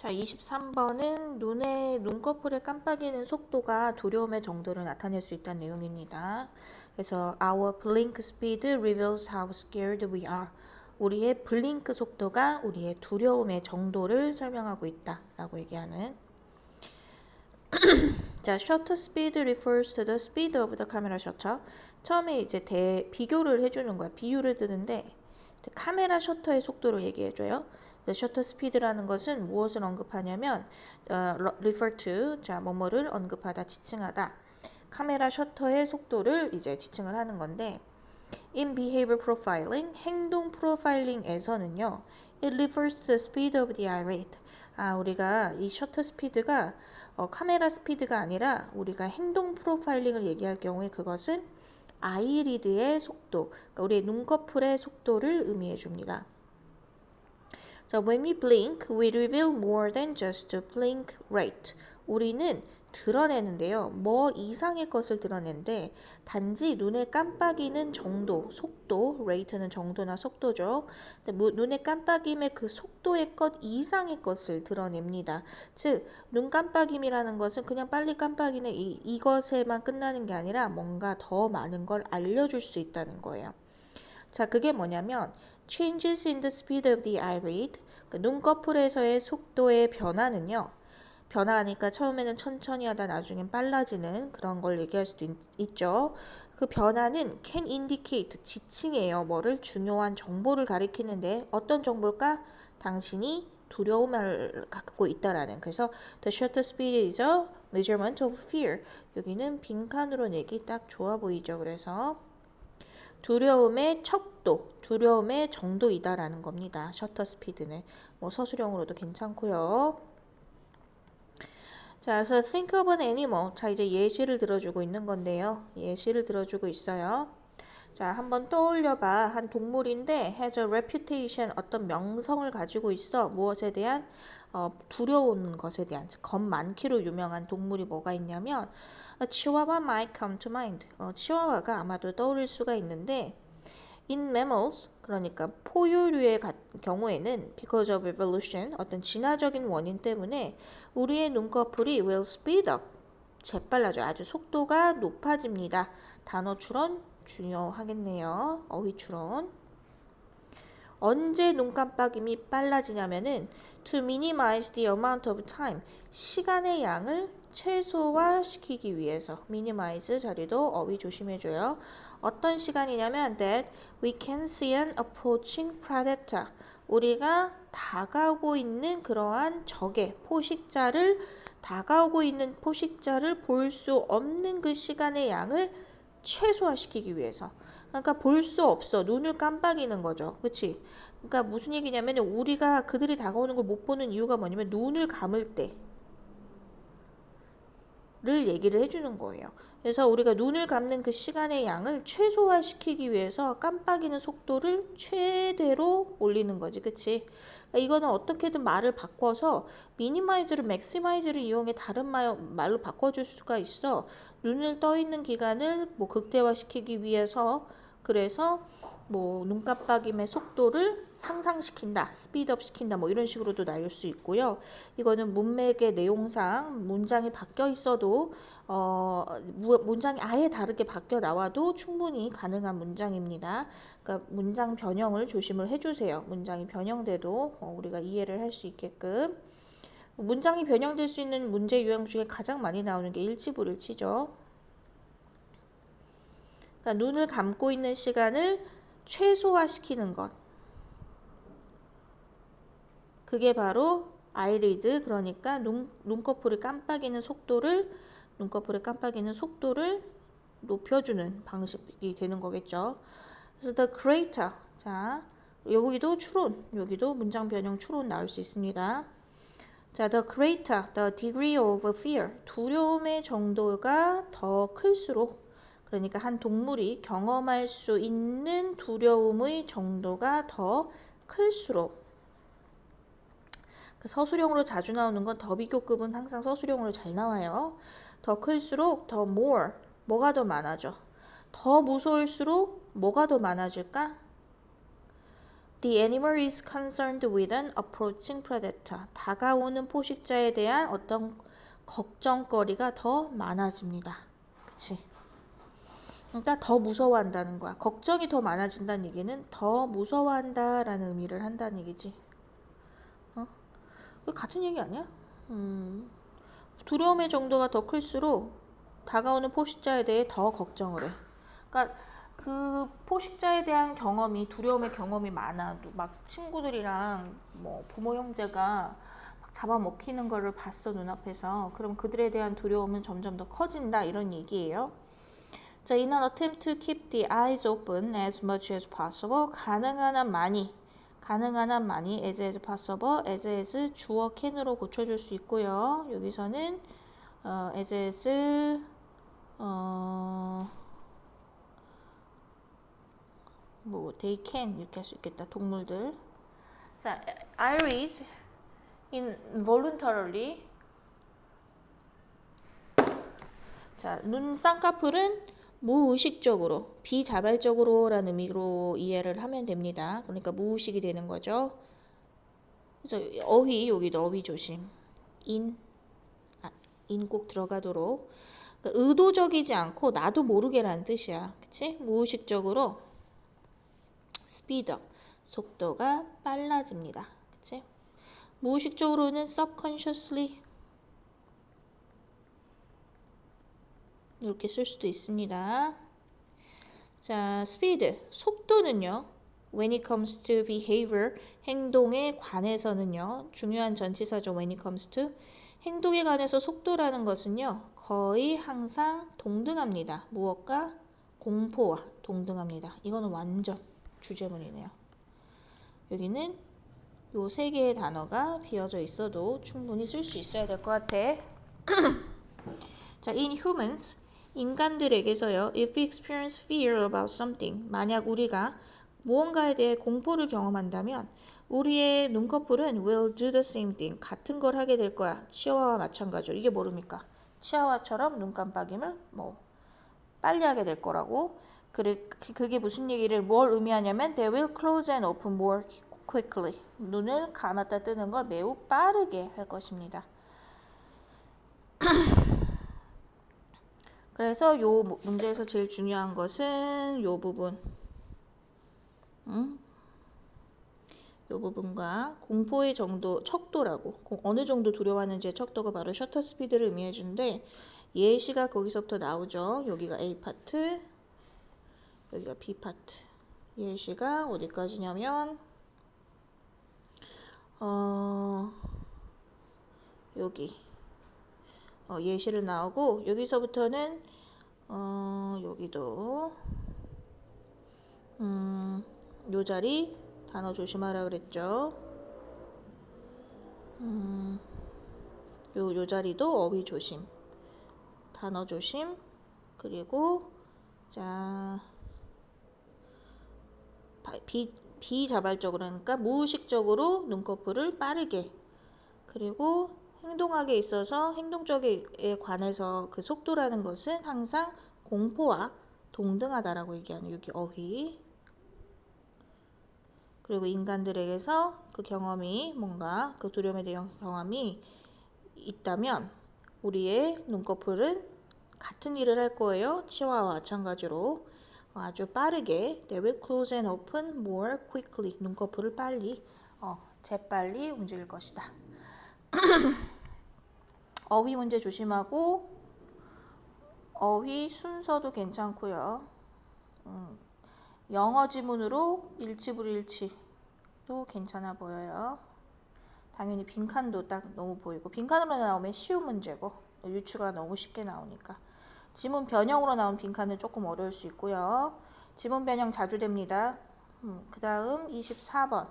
자, 23번은 눈에 눈꺼풀에 깜빡이는 속도가 두려움의 정도를 나타낼 수 있다는 내용입니다. 그래서 our blink speed reveals how scared we are. 우리의 블링크 속도가 우리의 두려움의 정도를 설명하고 있다라고 얘기하는. 자, shutter speed refers to the speed of the camera shutter. 처음에 이제 대 비교를 해주는 거야. 비유를 드는데 카메라 셔터의 속도를 얘기해줘요. The shutter speed라는 것은 무엇을 언급하냐면 어, refer to 자 뭐뭐를 언급하다 지칭하다 카메라 셔터의 속도를 이제 지칭을 하는 건데 in behavior profiling 행동 프로파일링에서는요 it refers to the speed of the eye rate 아 우리가 이 셔터 스피드가 어, 카메라 스피드가 아니라 우리가 행동 프로파일링을 얘기할 경우에 그것은 아이리드의 속도 그러니까 우리의 눈꺼풀의 속도를 의미해 줍니다. 자, when we blink, we reveal more than just a blink rate. 우리는 드러내는데요. 뭐 이상의 것을 드러내는데 단지 눈에 깜빡이는 정도, 속도, rate는 정도나 속도죠. 눈에 깜빡임의 그 속도의 것 이상의 것을 드러냅니다. 즉, 눈 깜빡임이라는 것은 그냥 빨리 깜빡이는 이, 이것에만 끝나는 게 아니라 뭔가 더 많은 걸 알려줄 수 있다는 거예요. 자, 그게 뭐냐면 changes in the speed of the eyelid. 그 눈꺼풀에서의 속도의 변화는요. 변화하니까 처음에는 천천히 하다 나중엔 빨라지는 그런 걸 얘기할 수도 있, 죠그 변화는 can indicate 지칭이에요. 뭐를 중요한 정보를 가리키는데 어떤 정보일까? 당신이 두려움을 갖고 있다라는. 그래서 the shutter speed is a measurement of fear. 여기는 빈칸으로 내기 딱 좋아 보이죠. 그래서 두려움의 척도, 두려움의 정도이다라는 겁니다. 셔터 스피드는 뭐 서술형으로도 괜찮고요. 자, 그래서 think of an animal. 자, 이제 예시를 들어주고 있는 건데요. 예시를 들어주고 있어요. 자, 한번 떠올려봐. 한 동물인데 has a reputation 어떤 명성을 가지고 있어. 무엇에 대한 어, 두려운 것에 대한 겁 많기로 유명한 동물이 뭐가 있냐면 치와와 might come to mind. 어, 치와와가 아마도 떠오를 수가 있는데 in mammals 그러니까 포유류의 경우에는 because of evolution 어떤 진화적인 원인 때문에 우리의 눈꺼풀이 will speed up 재빨라져 아주 속도가 높아집니다. 단어 추론 중요하겠네요. 어휘 추론. 언제 눈 깜빡임이 빨라지냐면은 to minimize the amount of time 시간의 양을 최소화시키기 위해서 minimize 자리도 어휘 조심해줘요. 어떤 시간이냐면 that we can see an approaching predator 우리가 다가오고 있는 그러한 적의 포식자를 다가오고 있는 포식자를 볼 수 없는 그 시간의 양을 최소화시키기 위해서 그러니까 볼 수 없어. 눈을 깜빡이는 거죠. 그치? 그러니까 무슨 얘기냐면 우리가 그들이 다가오는 걸 못 보는 이유가 뭐냐면 눈을 감을 때. 를 얘기를 해주는 거예요. 그래서 우리가 눈을 감는 그 시간의 양을 최소화시키기 위해서 깜빡이는 속도를 최대로 올리는 거지, 그치? 그러니까 이거는 어떻게든 말을 바꿔서 미니마이즈를 맥시마이즈를 이용해 다른 말, 말로 바꿔줄 수가 있어. 눈을 떠 있는 기간을 뭐 극대화시키기 위해서 그래서 뭐 눈깜빡임의 속도를 향상시킨다, 스피드업 시킨다, 뭐 이런 식으로도 나올 수 있고요. 이거는 문맥의 내용상 문장이 바뀌어 있어도 어, 문장이 아예 다르게 바뀌어 나와도 충분히 가능한 문장입니다. 그러니까 문장 변형을 조심을 해주세요. 문장이 변형돼도 어, 우리가 이해를 할 수 있게끔. 문장이 변형될 수 있는 문제 유형 중에 가장 많이 나오는 게 일치불일치죠. 그러니까 눈을 감고 있는 시간을 최소화시키는 것. 그게 바로 아이리드 그러니까 눈, 눈꺼풀을 깜빡이는 속도를 눈꺼풀을 깜빡이는 속도를 높여주는 방식이 되는 거겠죠. 그래서 the greater 자 여기도 추론 여기도 문장 변형 추론 나올 수 있습니다. 자, the greater the degree of fear 두려움의 정도가 더 클수록 그러니까 한 동물이 경험할 수 있는 두려움의 정도가 더 클수록 그 서술형으로 자주 나오는 건 더 비교급은 항상 서술형으로 잘 나와요. 더 클수록 더 more 뭐가 더 많아져. 더 무서울수록 뭐가 더 많아질까? The animal is concerned with an approaching predator. 다가오는 포식자에 대한 어떤 걱정거리가 더 많아집니다. 그치? 그러니까 더 무서워한다는 거야. 걱정이 더 많아진다는 얘기는 더 무서워한다라는 의미를 한다는 얘기지. 어? 그 같은 얘기 아니야? 음. 두려움의 정도가 더 클수록 다가오는 포식자에 대해 더 걱정을 해. 그러니까 그 포식자에 대한 경험이 두려움의 경험이 많아도 막 친구들이랑 뭐 부모 형제가 막 잡아먹히는 거를 봤어 눈앞에서 그럼 그들에 대한 두려움은 점점 더 커진다 이런 얘기예요. 자, in an attempt to keep the eyes open as much as possible 가능한 한 많이 가능한 한 많이 as as possible as as 주어 can으로 고쳐줄 수 있고요. 여기서는 어, as as 어, 뭐 they can 이렇게 할 수 있겠다. 동물들. 자, iris involuntarily 자, 눈 쌍꺼풀은 무의식적으로, 비자발적으로라는 의미로 이해를 하면 됩니다. 그러니까 무의식이 되는 거죠. 그래서 어휘 여기도 어휘 조심. 인, 아, 인꼭 들어가도록. 그러니까 의도적이지 않고 나도 모르게라는 뜻이야. 그치? 무의식적으로 스피드 속도가 빨라집니다. 그치? 무의식적으로는 subconsciously 이렇게 쓸 수도 있습니다. 자, 스피드 속도는요. When it comes to behavior 행동에 관해서는요. 중요한 전치사죠. When it comes to 행동에 관해서 속도라는 것은요. 거의 항상 동등합니다. 무엇과 공포와 동등합니다. 이거는 완전 주제문이네요. 여기는 요 세 개의 단어가 비어져 있어도 충분히 쓸 수 있어야 될 것 같아. 자, in humans 인간들에게서요. If we experience fear about something, 만약 우리가 무언가에 대해 공포를 경험한다면 우리의 눈꺼풀은 will do the same thing. 같은 걸 하게 될 거야. 치아와와 마찬가지로. 이게 모릅니까? 치아와처럼 눈 깜빡임을 뭐 빨리 하게 될 거라고. 그래, 그게 무슨 얘기를 뭘 의미하냐면 they will close and open more quickly. 눈을 감았다 뜨는 걸 매우 빠르게 할 것입니다. 그래서 요 문제에서 제일 중요한 것은 요 부분. 음? 요 부분과 공포의 정도, 척도라고. 어느 정도 두려워하는지의 척도가 바로 셔터 스피드를 의미해 주는데 예시가 거기서부터 나오죠. 여기가 A 파트, 여기가 B 파트. 예시가 어디까지냐면 어 여기 어, 예시를 나오고 여기서부터는 어, 여기도 음, 요 자리 단어 조심하라 그랬죠. 음, 요, 요 자리도 어휘 조심. 단어 조심. 그리고 자 비, 비자발적으로 그러니까 무의식적으로 눈꺼풀을 빠르게 그리고 행동하게 있어서 행동적에 관해서 그 속도라는 것은 항상 공포와 동등하다라고 얘기하는 여기 어휘. 그리고 인간들에게서 그 경험이 뭔가 그 두려움에 대한 경험이 있다면 우리의 눈꺼풀은 같은 일을 할 거예요. 치와와 마찬가지로 아주 빠르게 they will close and open more quickly 눈꺼풀을 빨리 어, 재빨리 움직일 것이다. 어휘 문제 조심하고 어휘 순서도 괜찮고요. 음, 영어 지문으로 일치불일치도 괜찮아 보여요. 당연히 빈칸도 딱 너무 보이고 빈칸으로 나오면 쉬운 문제고 유추가 너무 쉽게 나오니까 지문 변형으로 나온 빈칸은 조금 어려울 수 있고요. 지문 변형 자주 됩니다. 음, 그 다음 24번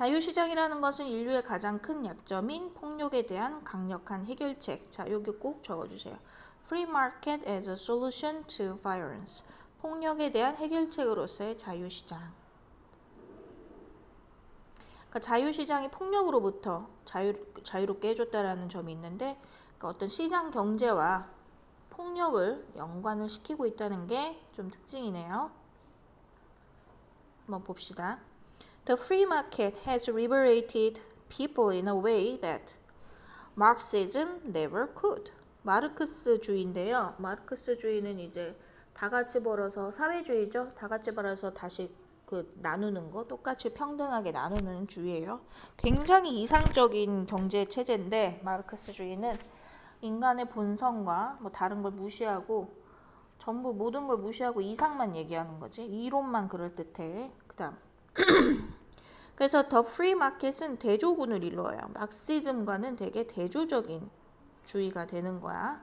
자유시장이라는 것은 인류의 가장 큰 약점인 폭력에 대한 강력한 해결책. 자, 여기 꼭 적어주세요. Free market as a solution to violence. 폭력에 대한 해결책으로서의 자유시장. 그러니까 자유시장이 폭력으로부터 자유, 자유롭게 해줬다라는 점이 있는데 그러니까 어떤 시장 경제와 폭력을 연관을 시키고 있다는 게 좀 특징이네요. 한번 봅시다. The free market has liberated people in a way that Marxism never could. 마르크스주의인데요. 마르크스주의는 이제 다 같이 벌어서 사회주의죠. 다 같이 벌어서 다시 그 나누는 거 똑같이 평등하게 나누는 주의예요. 굉장히 이상적인 경제 체제인데 마르크스주의는 인간의 본성과 뭐 다른 걸 무시하고 전부 모든 걸 무시하고 이상만 얘기하는 거지. 이론만 그럴 듯해. 그다음 그래서 더 프리 마켓은 대조군을 이루어요. 막시즘과는 되게 대조적인 주의가 되는 거야.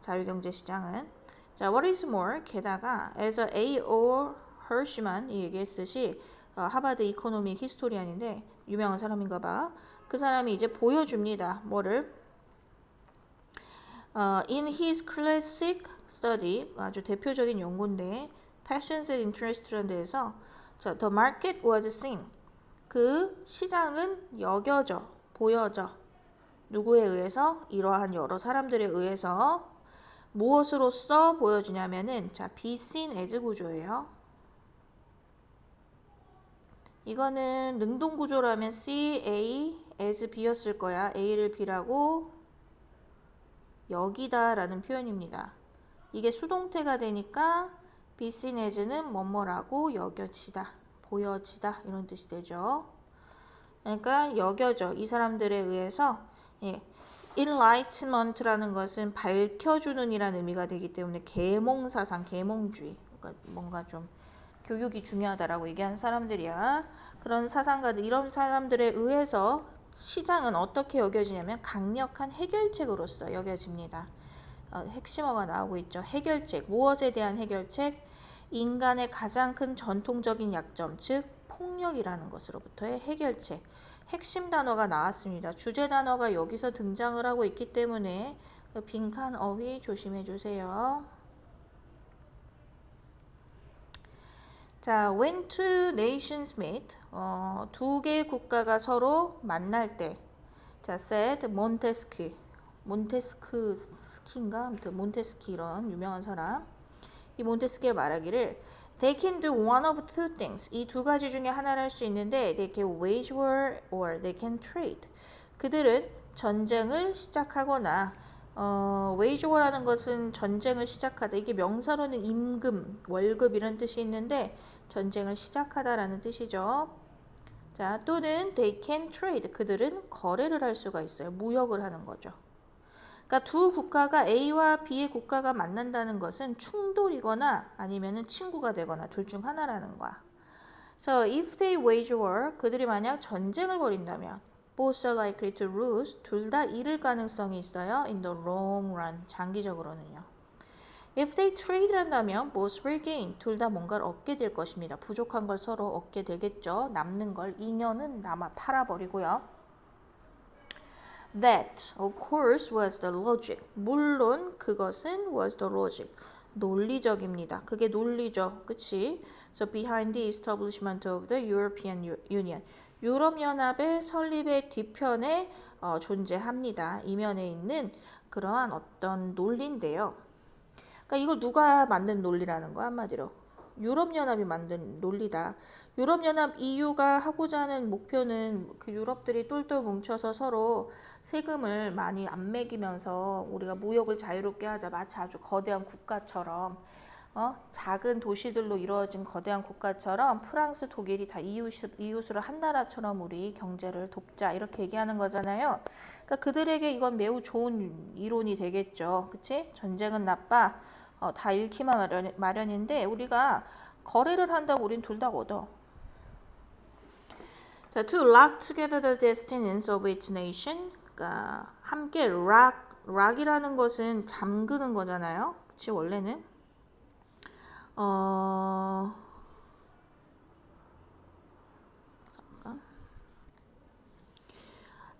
자유경제 시장은. 자, what is more? 게다가 as A. O. hershman이 얘기했듯이 어, 하버드 이코노믹 히스토리안인데 유명한 사람인가 봐. 그 사람이 이제 보여줍니다. 뭐를? 어, in his classic study 아주 대표적인 연구인데 passions and interest라는 데에서 자, the market was seen 그 시장은 여겨져 보여져 누구에 의해서 이러한 여러 사람들에 의해서 무엇으로서 보여주냐면은 자 be seen as 구조예요. 이거는 능동 구조라면 C A as B였을 거야. A를 B라고 여기다라는 표현입니다. 이게 수동태가 되니까 seen as는 뭐뭐라고 여겨지다, 보여지다 이런 뜻이 되죠. 그러니까 여겨져 이 사람들에 의해서 예, enlightenment라는 것은 밝혀주는 이라는 의미가 되기 때문에 계몽 사상, 계몽주의 그러니까 뭔가 좀 교육이 중요하다라고 얘기하는 사람들이야. 그런 사상가들 이런 사람들에 의해서 시장은 어떻게 여겨지냐면 강력한 해결책으로서 여겨집니다. 어, 핵심어가 나오고 있죠. 해결책. 무엇에 대한 해결책? 인간의 가장 큰 전통적인 약점, 즉 폭력이라는 것으로부터의 해결책. 핵심 단어가 나왔습니다. 주제 단어가 여기서 등장을 하고 있기 때문에 그 빈칸 어휘 조심해 주세요. 자, when two nations meet, 어, 두 개의 국가가 서로 만날 때, 자, said 몬테스키, 몬테스크 스키인가? 아무튼 몬테스키 이런 유명한 사람. 이 몬테스키가 말하기를 They can do one of two things. 이 두 가지 중에 하나를 할 수 있는데 they can wage war or they can trade. 그들은 전쟁을 시작하거나 어, wage war라는 것은 전쟁을 시작하다. 이게 명사로는 임금, 월급 이런 뜻이 있는데 전쟁을 시작하다라는 뜻이죠. 자, 또는 they can trade. 그들은 거래를 할 수가 있어요. 무역을 하는 거죠. 그러니까 두 국가가 A와 B의 국가가 만난다는 것은 충돌이거나 아니면은 친구가 되거나 둘 중 하나라는 거야. So if they wage war, 그들이 만약 전쟁을 벌인다면 both are likely to lose. 둘 다 잃을 가능성이 있어요. In the long run, 장기적으로는요. If they trade 한다면 both will gain. 둘 다 뭔가를 얻게 될 것입니다. 부족한 걸 서로 얻게 되겠죠. 남는 걸 잉여는 남아 팔아버리고요. That, of course, was the logic. 물론 그것은 was the logic. 논리적입니다. 그게 논리죠. 그치? So behind the establishment of the European Union. 유럽연합의 설립의 뒤편에 어, 존재합니다. 이면에 있는 그러한 어떤 논리인데요. 그러니까 이걸 누가 만든 논리라는 거야 한마디로. 유럽연합이 만든 논리다. 유럽연합 EU가 하고자 하는 목표는 그 유럽들이 똘똘 뭉쳐서 서로 세금을 많이 안 매기면서 우리가 무역을 자유롭게 하자. 마치 아주 거대한 국가처럼 어? 작은 도시들로 이루어진 거대한 국가처럼 프랑스, 독일이 다 이웃, 이웃으로 한 나라처럼 우리 경제를 돕자 이렇게 얘기하는 거잖아요. 그러니까 그들에게 이건 매우 좋은 이론이 되겠죠. 그치? 전쟁은 나빠. 어, 다 잃기만 마련, 마련인데 우리가 거래를 한다고 우린 둘 다 얻어. 자, to lock together the destinies of each nation. 그러니까 함께 lock, lock이라는 것은 잠그는 거잖아요. 그치 원래는 어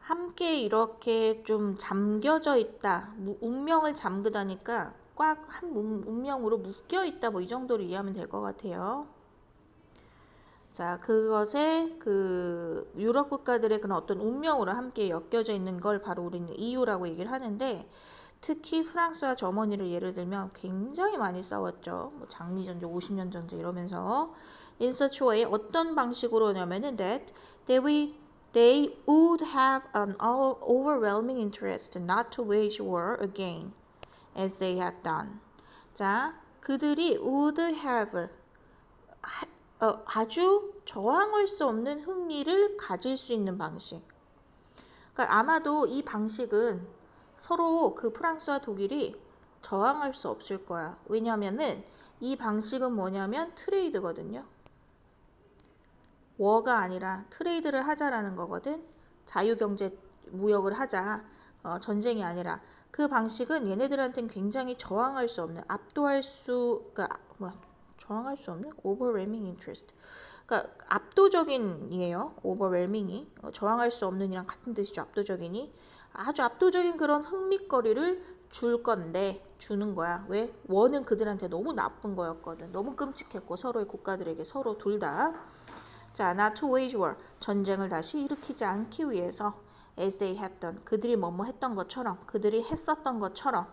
함께 이렇게 좀 잠겨져 있다. 운명을 잠그다니까 꽉한 운명으로 묶여 있다. 뭐 이 정도로 이해하면 될 것 같아요. 자, 그것에 그 유럽 국가들의 그런 어떤 운명으로 함께 엮여져 있는 걸 바로 우리는 EU라고 얘기를 하는데 특히 프랑스와 저머니를 예를 들면 굉장히 많이 싸웠죠. 뭐 장미 전쟁, 50년 전쟁 이러면서 way 어떤 방식으로냐면은 that they we they would have an overwhelming interest not to wage war again as they had done. 자, 그들이 would have 하- 어, 아주 저항할 수 없는 흥미를 가질 수 있는 방식. 그러니까 아마도 이 방식은 서로 그 프랑스와 독일이 저항할 수 없을 거야. 왜냐면은 이 방식은 뭐냐면 트레이드거든요. 워가 아니라 트레이드를 하자라는 거거든. 자유경제 무역을 하자. 어, 전쟁이 아니라 그 방식은 얘네들한테는 굉장히 저항할 수 없는 압도할 수 그러니까 뭐 저항할 수 없는 overwhelming interest. 그러니까 압도적인이에요. overwhelming이 어, 저항할 수 없는이랑 같은 뜻이죠. 압도적이니 아주 압도적인 그런 흥미거리를 줄 건데 주는 거야. 왜? 원은 그들한테 너무 나쁜 거였거든. 너무 끔찍했고 서로의 국가들에게 서로 둘 다. 자, not to wage war 전쟁을 다시 일으키지 않기 위해서 as they done 그들이 뭐뭐 했던 것처럼 그들이 했었던 것처럼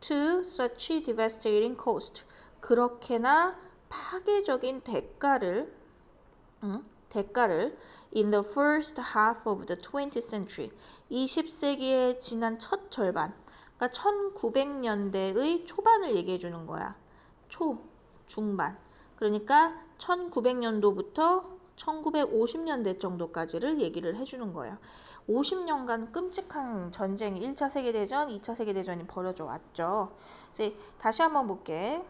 to such devastating cost 그렇게나 파괴적인 대가를 응? 대가를 in the first half of the 20th century 20세기의 지난 첫 절반 그러니까 1900년대의 초반을 얘기해 주는 거야. 초, 중반. 그러니까 1900년도부터 1950년대 정도까지를 얘기를 해 주는 거예요. 50년간 끔찍한 전쟁이 1차 세계대전, 2차 세계대전이 벌어져 왔죠. 이제 다시 한번 볼게.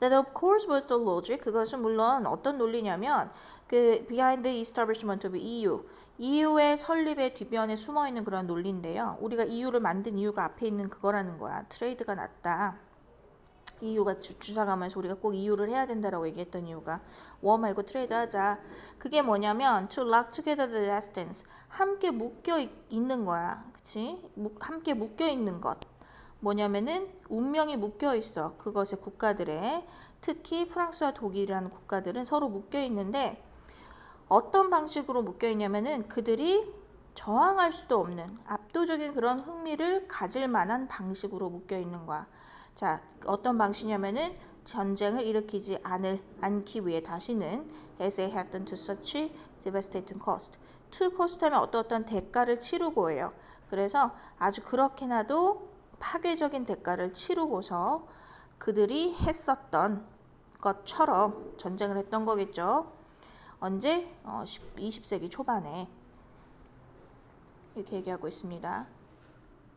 That of course was the logic. 그것은 물론 어떤 논리냐면 그 behind the establishment of EU. EU의 설립의 뒷면에 숨어 있는 그런 논리인데요. 우리가 EU를 만든 이유가 앞에 있는 그거라는 거야. 트레이드가 낫다. EU가 주 사 가면서 우리가 꼭 EU를 해야 된다라고 얘기했던 이유가 워 말고 트레이드 하자. 그게 뭐냐면 to lock together the destinies. 함께 묶여 있- 있는 거야. 그치? 무- 함께 묶여 있는 것. 뭐냐면은 운명이 묶여 있어. 그것의 국가들의 특히 프랑스와 독일이라는 국가들은 서로 묶여 있는데 어떤 방식으로 묶여 있냐면은 그들이 저항할 수도 없는 압도적인 그런 흥미를 가질 만한 방식으로 묶여 있는 거야. 자, 어떤 방식이냐면은 전쟁을 일으키지 않을 않기 위해 다시는 as they had done to such devastating cost. to cost 하면 어떤 어떤 대가를 치르고 해요. 그래서 아주 그렇게나도 파괴적인 대가를 치르고서 그들이 했었던 것처럼 전쟁을 했던 거겠죠. 언제? 어, 20세기 초반에 이렇게 얘기하고 있습니다.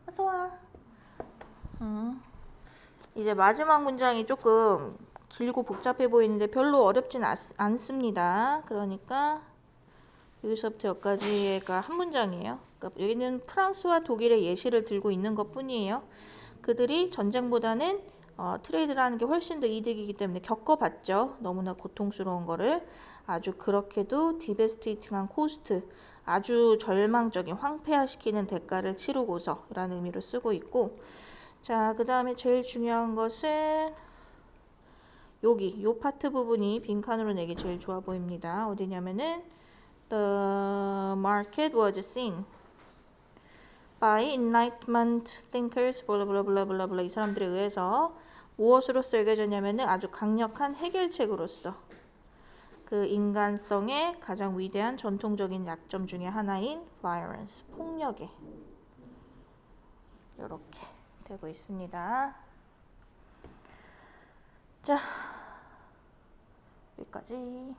어서 와. 음. 이제 마지막 문장이 조금 길고 복잡해 보이는데 별로 어렵진 않, 않습니다. 그러니까 여기서부터 여기까지가 한 문장이에요. 그러니까 여기는 프랑스와 독일의 예시를 들고 있는 것 뿐이에요. 그들이 전쟁보다는 어, 트레이드라는 게 훨씬 더 이득이기 때문에 겪어봤죠. 너무나 고통스러운 거를 아주 그렇게도 디베스테이팅한 코스트, 아주 절망적인 황폐화시키는 대가를 치르고서라는 의미로 쓰고 있고, 자, 그 다음에 제일 중요한 것은 여기 요 파트 부분이 빈칸으로 내기 제일 좋아 보입니다. 어디냐면은 The market was seen by enlightenment thinkers 블라블라블라블라블라 이 사람들에 의해서 무엇으로서 여겨졌냐면은 아주 강력한 해결책으로서 그 인간성의 가장 위대한 전통적인 약점 중에 하나인 violence 폭력에. 이렇게 되고 있습니다. 자 여기까지.